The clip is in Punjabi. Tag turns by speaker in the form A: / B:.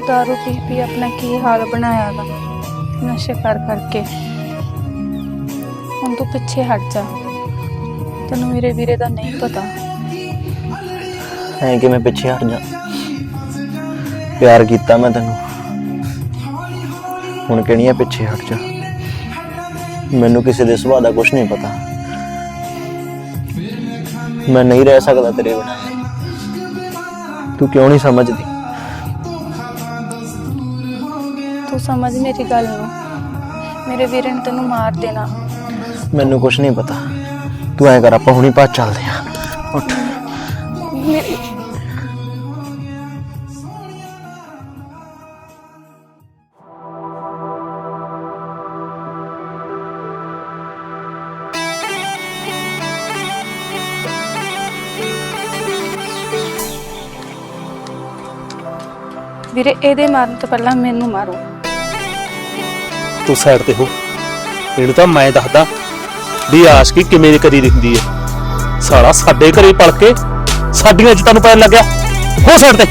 A: ਤੂੰ ਦਾਰੂ ਪੀ ਪੀ ਆਪਣਾ ਕੀ ਹਾਲ ਬਣਾਇਆ ਗਾ ਨਸ਼ੇ ਕਰ ਕਰਕੇ ਹੁਣ ਤੂੰ ਪਿੱਛੇ ਹਟ ਜਾ ਤੈਨੂੰ ਮੇਰੇ ਵੀਰੇ ਦਾ ਨਹੀਂ ਪਤਾ
B: ਐ ਕਿ ਮੈਂ ਪਿੱਛੇ ਹਟ ਜਾ ਪਿਆਰ ਕੀਤਾ ਮੈਂ ਤੈਨੂੰ ਹੁਣ ਕਿਹੜੀਆਂ ਪਿੱਛੇ ਹਟ ਜਾ ਮੈਨੂੰ ਕਿਸੇ ਦੇ ਸੁਭਾਅ ਦਾ ਕੁਝ ਨਹੀਂ ਪਤਾ ਮੈਂ ਨਹੀਂ ਰਹਿ ਸਕਦਾ ਤੇਰੇ ਬਿਨਾਂ ਤੂੰ ਕਿਉਂ ਨਹੀਂ ਸਮਝਦੀ
A: ਤੂੰ ਸਮਝ ਮੇਰੀ ਗੱਲ ਨੂੰ। ਮੇਰੇ ਵੀਰੇ ਨੇ ਤੈਨੂੰ ਮਾਰ ਦੇਣਾ।
B: ਮੈਨੂੰ ਕੁਝ ਨਹੀਂ ਪਤਾ। ਤੂੰ ਐ ਕਰ ਆਪਾਂ ਹੁਣੀ ਬਾਅਦ ਚੱਲਦੇ ਆ ਉੱਠ।
A: ਮੇਰੀ ਵੀਰੇ ਇਹਦੇ ਮਾਰਨ ਤੋਂ ਪਹਿਲਾਂ ਮੈਨੂੰ ਮਾਰੋ।
C: ਤੂੰ ਸਾਈਡ ਤੇ ਹੋ। ਇਹਨੂੰ ਤਾਂ ਮੈਂ ਦੱਸਦਾ ਵੀ ਆਸ਼ਕੀ ਕਿਵੇਂ ਕਰੀ ਦੀ ਹੁੰਦੀ ਹੈ। ਸਾਲਾ ਸਾਡੇ ਘਰੇ ਪਲ ਕੇ ਸਾਡੀਆਂ ਇੱਜ਼ਤਾਂ ਨੂੰ ਪੈਣ ਲੱਗਿਆ। ਹੋ ਸਾਈਡ ਤੇ।